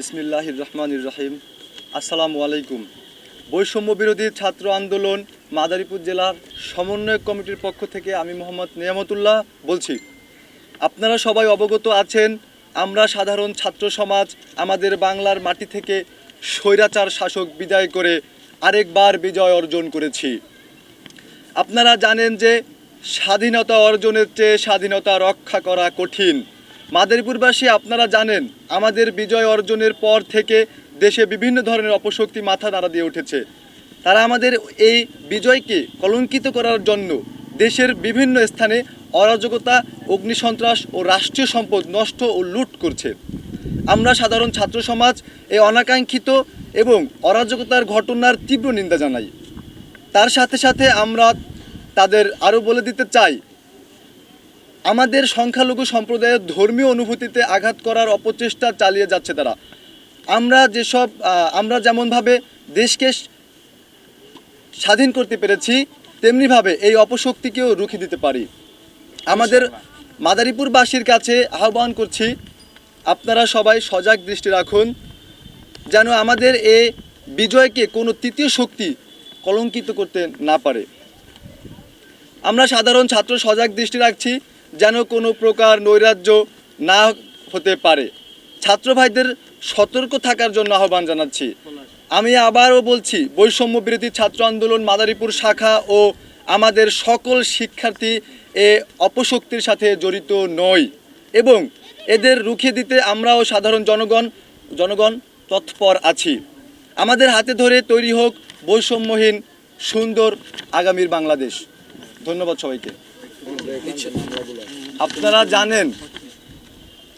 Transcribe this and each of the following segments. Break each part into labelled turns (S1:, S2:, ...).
S1: বিসমিল্লাহ রহমান রহিম আসসালামু আলাইকুম বৈষম্য বিরোধী ছাত্র আন্দোলন মাদারীপুর জেলার সমন্বয়ক কমিটির পক্ষ থেকে আমি মোহাম্মদ নিয়ামতুল্লাহ বলছি। আপনারা সবাই অবগত আছেন, আমরা সাধারণ ছাত্র সমাজ আমাদের বাংলার মাটি থেকে স্বৈরাচার শাসক বিদায় করে আরেকবার বিজয় অর্জন করেছি। আপনারা জানেন যে স্বাধীনতা অর্জনের চেয়ে স্বাধীনতা রক্ষা করা কঠিন। মাদারীপুরবাসী, আপনারা জানেন, আমাদের বিজয় অর্জনের পর থেকে দেশে বিভিন্ন ধরনের অপশক্তি মাথা নাড়া দিয়ে উঠেছে। তারা আমাদের এই বিজয়কে কলঙ্কিত করার জন্য দেশের বিভিন্ন স্থানে অরাজকতা, অগ্নিসন্ত্রাস ও রাষ্ট্রীয় সম্পদ নষ্ট ও লুট করছে। আমরা সাধারণ ছাত্র সমাজ এই অনাকাঙ্ক্ষিত এবং অরাজকতার ঘটনার তীব্র নিন্দা জানাই। তার সাথে সাথে আমরা তাদের আরও বলে দিতে চাই আমাদের সংখ্যালঘু সম্প্রদায়ের ধর্মীয় অনুভূতিতে আঘাত করার অপচেষ্টা চালিয়ে যাচ্ছে তারা। আমরা যেসব আমরা যেমনভাবে দেশকে স্বাধীন করতে পেরেছি, তেমনিভাবে এই অপশক্তিকেও রুখে দিতে পারি। আমাদের মাদারীপুরবাসীর কাছে আহ্বান করছি, আপনারা সবাই সজাগ দৃষ্টি রাখুন, যেন আমাদের এ বিজয়কে কোনো তৃতীয় শক্তি কলঙ্কিত করতে না পারে। আমরা সাধারণ ছাত্র সজাগ দৃষ্টি রাখছি যেন কোনো প্রকার নৈরাজ্য না হতে পারে। ছাত্র ভাইদের সতর্ক থাকার জন্য আহ্বান জানাচ্ছি। আমি আবারও বলছি, বৈষম্য বিরোধী ছাত্র আন্দোলন মাদারীপুর শাখা ও আমাদের সকল শিক্ষার্থী এ অপশক্তির সাথে জড়িত নয় এবং এদের রুখে দিতে আমরাও সাধারণ জনগণ জনগণ তৎপর আছি। আমাদের হাতে ধরে তৈরি হোক বৈষম্যহীন, সুন্দর, আগামীর বাংলাদেশ। ধন্যবাদ সবাইকে। আপনারা জানেন,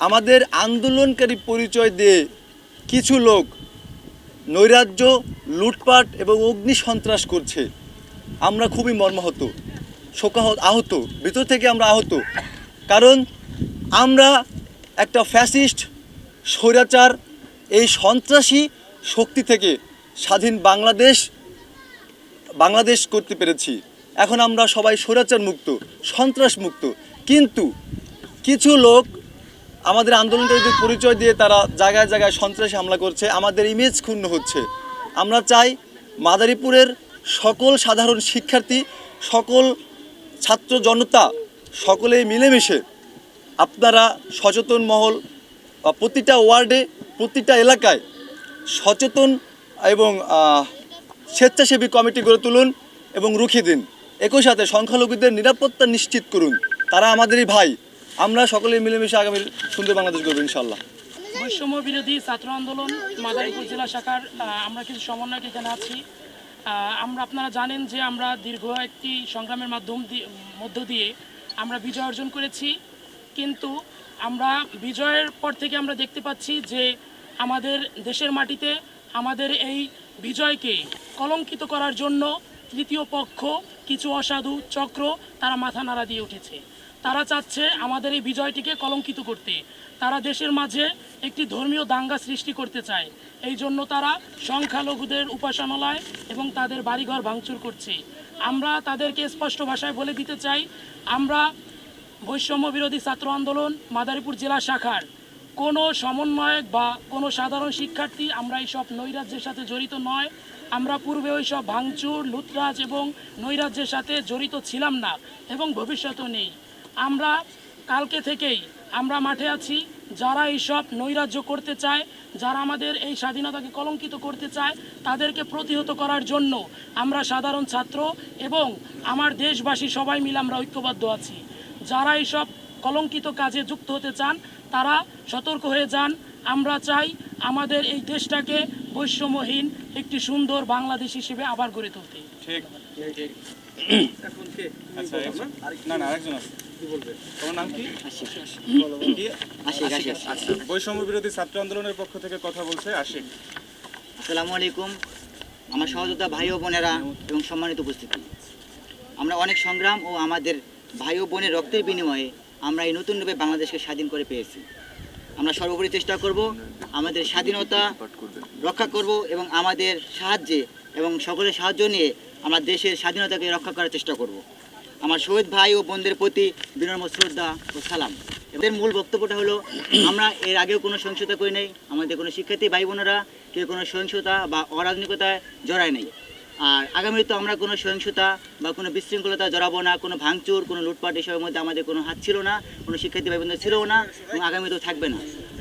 S1: আমাদের আন্দোলনকারী পরিচয় দিয়ে কিছু লোক নৈরাজ্য, লুটপাট এবং অগ্নি সন্ত্রাস করছে। আমরা খুবই মর্মাহত শোকাহ আহত, ভিতর থেকে আমরা আহত। কারণ আমরা একটা ফ্যাসিস্ট, স্বৈরাচার, এই সন্ত্রাসী শক্তি থেকে স্বাধীন বাংলাদেশ বাংলাদেশ করতে পেরেছি। এখন আমরা সবাই স্বৈরাচার মুক্ত, সন্ত্রাস মুক্ত। কিন্তু কিছু লোক আমাদের আন্দোলনকারীদের পরিচয় দিয়ে তারা জায়গায় জায়গায় সন্ত্রাসী হামলা করছে। আমাদের ইমেজ ক্ষুণ্ণ হচ্ছে। আমরা চাই মাদারীপুরের সকল সাধারণ শিক্ষার্থী, সকল ছাত্র জনতা, সকলেই মিলেমিশে আপনারা সচেতন মহল বা প্রতিটা ওয়ার্ডে, প্রতিটা এলাকায় সচেতন এবং স্বেচ্ছাসেবী কমিটি গড়ে তুলুন এবং রুখে দিন। একই সাথে সংখ্যালঘুদের নিরাপত্তা নিশ্চিত করুন। তারা আমাদেরই ভাই। আমরা সকলে মিলেমিশে আগামী সুন্দর বাংলাদেশ গড়ব ইনশাল্লাহ
S2: বৈষম্য বিরোধী ছাত্র আন্দোলন মাদারীপুর জেলা শাখার আমরা কিছু সমন্বয়ক এখানে আছি। আমরা আপনারা জানেন যে আমরা দীর্ঘ একটি সংগ্রামের মাধ্যম মধ্য দিয়ে আমরা বিজয় অর্জন করেছি। কিন্তু আমরা বিজয়ের পর থেকে আমরা দেখতে পাচ্ছি যে আমাদের দেশের মাটিতে আমাদের এই বিজয়কে কলঙ্কিত করার জন্য তৃতীয় পক্ষ কিছু অসাধু চক্র তারা মাথা নাড়া দিয়ে উঠেছে। তারা চাচ্ছে আমাদের এই বিজয়টিকে কলঙ্কিত করতে। তারা দেশের মাঝে একটি ধর্মীয় দাঙ্গা সৃষ্টি করতে চায়। এই জন্য তারা সংখ্যালঘুদের উপাসনালয় এবং তাদের বাড়িঘর ভাঙচুর করছে। আমরা তাদেরকে স্পষ্ট ভাষায় বলে দিতে চাই, আমরা বৈষম্য বিরোধী ছাত্র আন্দোলন মাদারীপুর জেলা শাখার। কোনো সমন্বয়ক বা কোনো সাধারণ শিক্ষার্থী আমরা এইসব নৈরাজ্যের সাথে জড়িত নয়। আমরা পূর্বে ওই সব ভাঙচুর, লুটরাজ এবং নৈরাজ্যের সাথে জড়িত ছিলাম না এবং ভবিষ্যতেও নেই। আমরা কালকে থেকেই আমরা মাঠে আছি, যারা এইসব নৈরাজ্য করতে চায়, যারা আমাদের এই স্বাধীনতাকে কলঙ্কিত করতে চায়, তাদেরকে প্রতিহত করার জন্য আমরা সাধারণ ছাত্র এবং আমার দেশবাসী সবাই মিলে আমরা ঐক্যবদ্ধ আছি। যারা এইসব কলঙ্কিত কাজে যুক্ত হতে চান, তারা সতর্ক হয়ে যান। আমরা চাই আমাদের এই দেশটাকে বৈষম্যহীন একটি সুন্দর বাংলাদেশ হিসেবে আবার গড়ে তুলতে।
S3: ঠিক। আচ্ছা এখন- না না আরেকজন আছে। তোমার নাম কি? কি? আচ্ছা। বৈষম্য বিরোধী ছাত্র আন্দোলনের পক্ষ থেকে কথা বলছে আশিক।
S4: আসসালামু আলাইকুম। আমার সহযোদ্ধা ভাই ও বোনেরা এবং সম্মানিত উপস্থিতি। আমরা অনেক সংগ্রাম ও আমাদের ভাই ও বোনের রক্তের বিনিময়ে আমরা এই নতুন রূপে বাংলাদেশকে স্বাধীন করে পেয়েছি। আমরা সর্বোপরি চেষ্টা করব আমাদের স্বাধীনতা রক্ষা করব এবং আমাদের সাহায্যে এবং সকলের সাহায্য নিয়ে আমরা দেশের স্বাধীনতাকে রক্ষা করার চেষ্টা করব। আমার শহীদ ভাই ও বোনদের প্রতি বিনম্র শ্রদ্ধা ও সালাম। এদের মূল বক্তব্যটা হলো, আমরা এর আগেও কোনো সহিংসতা করি নাই, আমাদের কোনো শিক্ষার্থী ভাই বোনেরা কেউ কোনো সহিংসতা বা অরাজনিকতায় জড়ায় নাই। আর আগামী তো আমরা কোনো সহিংসতা বা কোনো বিশৃঙ্খলতা জড়াবো না, কোনো ভাঙচুর, কোনো লুটপাট এসবের মধ্যে আমাদের কোনো হাত ছিল না, কোনো শিক্ষার্থী ভাই ছিলও না এবং আগামীতেও থাকবে না।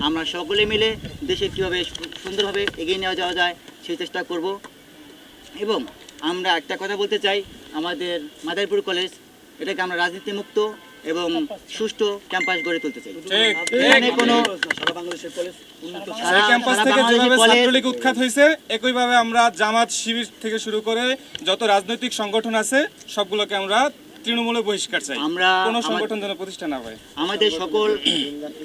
S4: আমরা সকলে মিলে দেশে কীভাবে সুন্দরভাবে এগিয়ে নেওয়া যাওয়া যায় সেই চেষ্টা করব। এবং আমরা একটা কথা বলতে চাই, আমাদের মাদারীপুর কলেজ, এটাকে আমরা রাজনীতি মুক্ত এবং সুষ্ঠু ক্যাম্পাস গড়ে তুলতে চাই। এখানে কোনো
S3: এই ক্যাম্পাস থেকে যেভাবে ছাত্রলীগ উৎখাত হয়েছে একইভাবে আমরা জামাত শিবির থেকে শুরু করে যত রাজনৈতিক সংগঠন আছে সবগুলোকে আমরা তৃণমূলে বহিষ্কার চাই।
S4: আমরা
S3: কোনো সংগঠন যেন প্রতিষ্ঠা না হয়।
S4: আমাদের সকল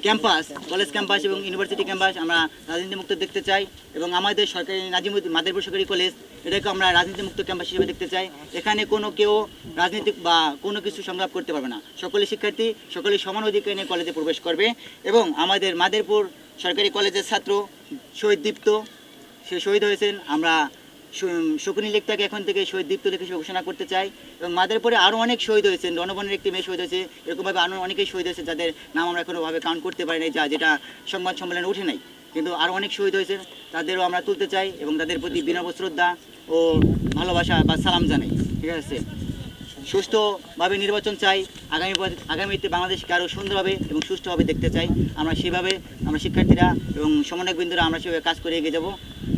S4: ক্যাম্পাস কলেজ ক্যাম্পাস এবং ইউনিভার্সিটি ক্যাম্পাস আমরা রাজনীতিমুক্ত দেখতে চাই এবং আমাদের সরকারি নাজিমুদ্দিন মাদারীপুর সরকারি কলেজ এটাকে আমরা রাজনীতিমুক্ত ক্যাম্পাস হিসেবে দেখতে চাই। এখানে কোনো কেউ রাজনীতিক বা কোনো কিছু সংলাপ করতে পারবে না। সকলে শিক্ষার্থী সকলে সমান অধিকার নিয়ে কলেজে প্রবেশ করবে এবং আমাদের মাদারীপুর সরকারি কলেজের ছাত্র শহীদ দীপ্ত সে শহীদ হয়েছেন। আমরা শকুনি লেখটাকে এখন থেকে শহীদ দীপ্ত লেখে ঘোষণা করতে চাই এবং মাদারীপুরে আরও অনেক শহীদ হয়েছেন। রণবনের একটি মেয়ে শহীদ হয়েছে। এরকমভাবে আরও অনেকেই শহীদ হয়েছে যাদের নাম আমরা এখনও ভাবে কাউন্ট করতে পারি নাই, যা যেটা সংবাদ সম্মেলনে উঠে নাই। কিন্তু আরও অনেক শহীদ হয়েছে। তাদেরও আমরা তুলতে চাই এবং তাদের প্রতি বিনম্র শ্রদ্ধা ও ভালোবাসা বা সালাম জানাই। ঠিক আছে? সুষ্ঠুভাবে নির্বাচন চাই। আগামী আগামীতে বাংলাদেশকে আরও সুন্দরভাবে এবং সুষ্ঠুভাবে দেখতে চাই। আমরা সেভাবে, আমরা শিক্ষার্থীরা এবং সমন্বয়কবৃন্দরা আমরা সেভাবে কাজ করে এগিয়ে যাব।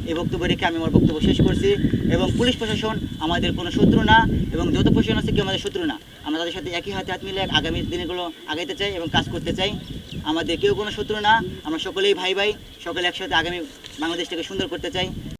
S4: এই বক্তব্য রেখে আমি আমার বক্তব্য শেষ করছি এবং পুলিশ প্রশাসন আমাদের কোনো শত্রু না এবং যত প্রশাসন আছে কেউ আমাদের শত্রু না। আমরা তাদের সাথে একই হাতে হাত মিলে আগামী দিনগুলো আগাইতে চাই এবং কাজ করতে চাই। আমাদের কেউ কোনো শত্রু না। আমরা সকলেই ভাই ভাই সকলে একসাথে আগামী বাংলাদেশটাকে সুন্দর করতে চাই।